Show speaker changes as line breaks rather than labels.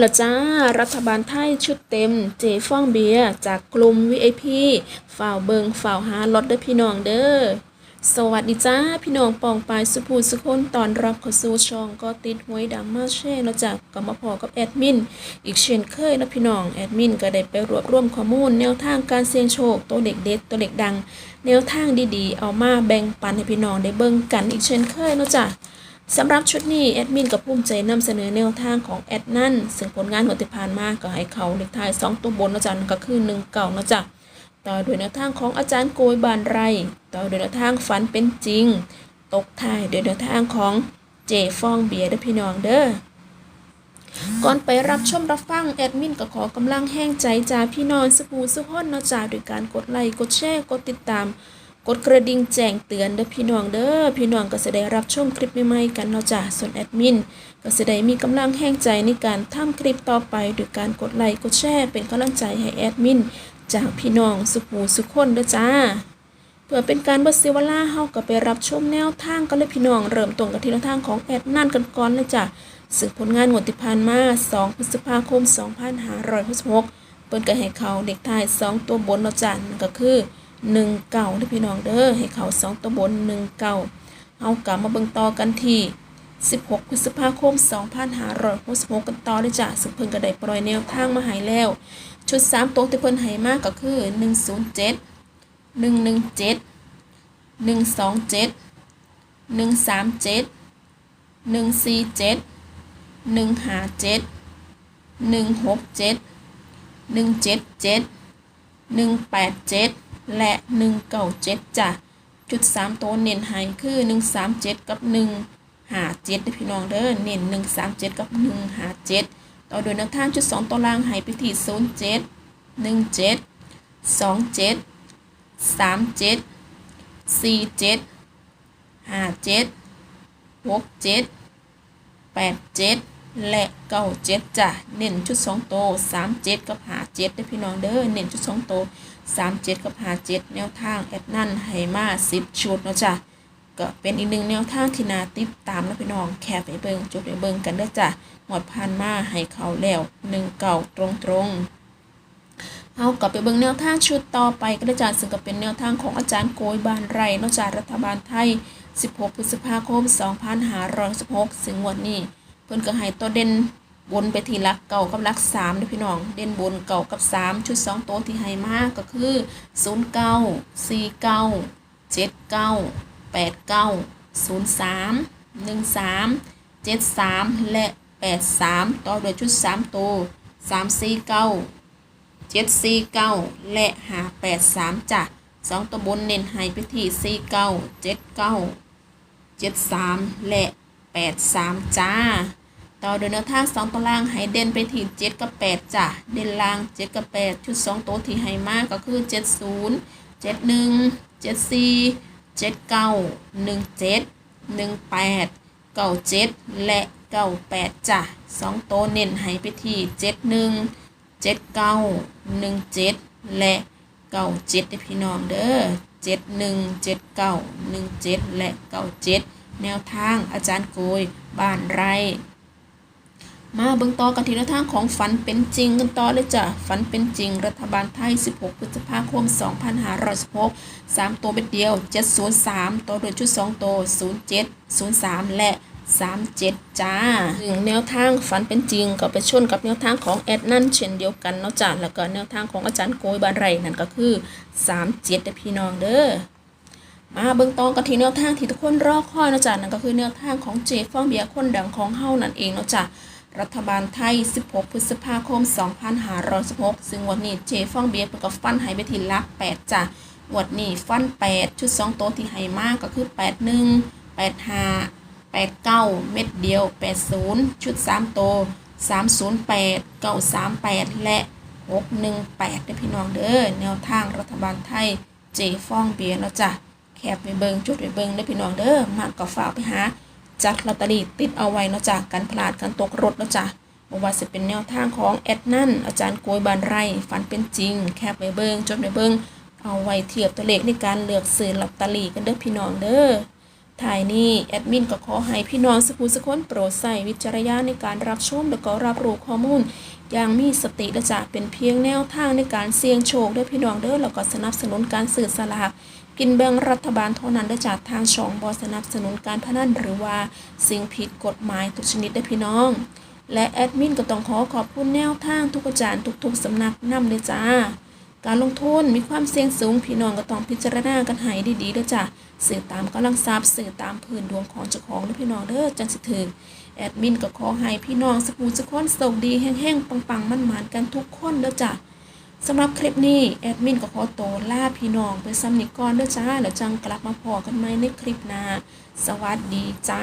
แล้วจ้า รัฐบาลไทยชุดเต็ม เจฟ่องเบียร์จากกลุ่ม VIP ฝ่าวเบิงฝ่าวหาลอตเด้อพี่น้องเด้อสวัสดีจ้า พี่น้องปองปายสุภูสุคนตอนรับเข้าสู่ช่องก็ติดหวยดังมาเช่เนาจากก็มาพอกับแอดมิน อีกเช่นเคยนะพี่น้องแอดมินก็ได้ไปรวบรวมข้อมูล แนวทางการเสี่ยงโชค ตัวเด็กเด็ดตัวเด็กดัง แนวทางดีๆ เอามาแบ่งปันให้พี่น้องได้เบิ่งกันอีกเช่นเคยเนาะจ้ะ สำหรับชุดนี้แอดมินกับภูมิใจนำเสนอแนวทางของแอดนั่นซึ่งผลงานของที่ผ่านมากก็ให้เขาเลขท้าย 2 ตัวบนนะจ๊ะนั่นก็คือ1เก่านะจ๊ะต่อด้วยแนวทางของอาจารย์โกยบานไร ต่อด้วยแนวทางฝันเป็นจริง ตกท้ายด้วยแนวทางของเจฟองเบียร์เด้อพี่น้องเด้อก่อนไปรับชมรับฟังแอดมินก็ขอกำลังแห้งใจจากพี่น้องสปูสุพนนะจ้าด้วยการกดไลค์กดแชร์กดติดตาม กดกระดิ่งแจ้งเตือนเด้อพี่น้องเด้อพี่น้องก็จะได้รับชมคลิปใหม่ๆกันเนาะจ้าส่วนแอดมินก็จะได้มีกำลังแห้งใจในการทำคลิปต่อไปด้วยการกดไลค์กดแชร์เป็นกำลังใจให้แอดมินจากพี่น้องสุปูสุคนเด้อจ้าเพื่อเป็นการบ่เสียเวลาเฮาก็ไปรับชมแนวทางกันเลยพี่น้องเริ่มตรงกันที่แนวทางของแอดนั่นกันก่อนเลยจ้ะซึ่งผลงานงวดที่ผ่านมา 2 พฤษภาคม 2566เปิ้นก็ให้เขาเด็กไทย2 ตัวบนเนาะจ้ะนั่นก็คือ 1เก่าเด้อพี่น้องเด้อให้เขา2ตัวบน1เก่าเฮากลับมาเบิ่งต่อกันที่ 16 พฤษภาคม 2566 กันต่อเลยจ้ะซึ่งเพิ่นก็ได้ปล่อยแนวทางมาให้แล้ว ชุด 3 ตัวที่เพิ่นให้มากก็คือ 107หนึ่งหนึ่งเจ็ดหนึ่งสองเจ็ดหนึ่งสามเจ็ดหนึ่งสี่เจ็ดหนึ่งห้าเจ็ดหนึ่งหกเจ็ดหนึ่งเจ็ดเจ็ดหนึ่ง และ 197จ้ะจุดสามตัวเน้นให้คือ 137 กับ 157นะพี่น้องเด้อเน้น137 กับ 157 ต่อโดยนักท่านจุดสองตัวล่างให้ไปที่07 17 27 37 47 57 67 87 และเก้าเจ็ดจ้ะเน้นชุดสองโตสามเจ็ดกับหาเจ็ดได้พี่น้องเด้อเน้นชุดสองโตสามเจ็ดกับหาเจ็ดแนวทางแอดนั่นให้มาสิบชุดเนาะจ้ะก็เป็นอีกหนึ่งแนวทางที่นาติดตามนะพี่น้องแคบไปเบิงจุดไปเบิงกันเด้อจ้ะหมดพันมาให้เขาแล้วหนึ่งเก่าตรงตรงเอากลับไปเบิ่งแนวทางชุดต่อไปก็ได้จากซึ่งก็เป็นแนวทางของอาจารย์โกยบานไรนอกจากรัฐบาลไทย 16 พฤษภาคม 2516 ซึ่งงวดนี้ เพิ่นก็ให้ตัวเด่นบนไปทีลักเก่ากับลัก3เด้อพี่น้อง เด่นบนเก่ากับ3ชุด2ตัวที่ให้มากก็คือ09 49 79 89 03 13 73และ83ต่อด้วยชุด3ตัว349เจ็ดสี่เก้าและหาแปดสามจ้ะสองตัวบนเน้นให้ไปที่สี่เก้าเจ็ดเก้าเจ็ดสามและ แปดสามจ้า ต่อโดยแนวทางสองตัวล่างให้เด่นไปที่เจ็ดกับแปดจ้ะ เด่นล่างเจ็ดกับแปดชุดสองตัวที่ให้มากก็คือเจ็ดศูนย์เจ็ดหนึ่งเจ็ดสี่เจ็ดเก้าหนึ่งเจ็ดหนึ่งแปดเก้าเจ็ดและเก้าแปดจ้ะสองตัวเน้นให้ไปที่เจ็ดหนึ่งเจ็ดเก้าหนึ่งเจ็ดและเก้าเจ็ดพี่น้องเด้อเจ็ดหนึ่งเจ็ดเก้าหนึ่งเจ็ดและเก้าเจ็ด แนวทางอาจารย์โกยบ้านไร มาเบิ่งต่อกันที่แนวทางของฝันเป็นจริงกันต่อเลยจ้ะฝันเป็นจริง รัฐบาลไทย 16 พฤษภาคม 2516 3 ตัวเป็นเดียว 703 ตัวโดยชุด 2 ตัว 07 03 และ37 จ้าถึงแนวทางฝันเป็นจริงก็ไปชนกับแนวทางของแอดนั่นเช่นเดียวกันเนาะจ้ะแล้วก็แนวทางของอาจารย์โกยบานไรนั่นก็คือ 37เด้พี่น้องเด้อ มาเบิ่งตองกันที่แนวทางที่ทุกคนรอคอยนะจ้ะนั่นก็คือแนวทางของเจฟองเบียคนดังของเฮานั่นเองเนาะจ้ะรัฐบาลไทย 16 พฤษภาคม 2516 ซึ่งวันนี้เจฟองเบียเพิ่นก็ฟันให้ไปทีลัก 8จ้ะวันนี้ฟัน 8 ชุด 2 โตที่ให้มากก็คือ 81 85 89 เม็ดเดียว 80 ชุด 3 โต 308 938 และ 618เด้พี่น้องเด้อแนวทางรัฐบาลไทย เจฟองเบียเนาะจ้ะ แคบไปเบิงจุดไปเบิงเด้อพี่น้องเด้อมากก็ฝากไปหาจัดลอตเตอรี่ติดเอาไว้เนาะจ้ะการพลาดการตกรถเนาะจ้ะบ่ว่าสิเป็นแนวทางของแอดนั่นอาจารย์โกยบานไรฝันเป็นจริง แคบไปเบิงจดไปเบิงเอาไว้เทียบตัวเลขในการเลือกซื้อลอตเตอรี่กันเด้อพี่น้องเด้อ ถ่ายนี้แอดมินก็ขอให้พี่น้องสกุลสกคนโปรดใส่วิจารณญาณในการรับชมและก็รับรู้ข้อมูล อย่างมีสติและจะเป็นเพียงแนวทางในการเสี่ยงโชคด้อพี่น้องเด้อแล้วก็สนับสนุนการสื่อสลากกินแบ่งรัฐบาลเท่านั้นได้จากทางช่องบอสนับสนุนการพนันหรือว่าสิ่งผิดกฎหมายทุกชนิดได้พี่น้อง และแอดมินก็ต้องขอขอบคุณแนวทางทุกอาจารย์ทุกๆสำนักนำเลยจ้า การลงทุนมีความเสี่ยงสูงพี่น้องก็ต้องพิจารณากันให้ดีๆเด้อจ้ะสื่อตามกำลังทรัพย์สื่อตามพื้นดวงของเจ้าของเด้อพี่น้องเด้อจังสิถึงแอดมินก็ขอให้พี่น้องสกูสกคนโชคดีแห้งๆปังๆมั่นๆกันทุกคนเด้อจ้ะสำหรับคลิปนี้แอดมินก็ขอโตลาพี่น้องไปซ้ำนิกก่อนเด้อจ้าแล้วจังกลับมาพอกันใหม่ในคลิปหน้าสวัสดีจ้า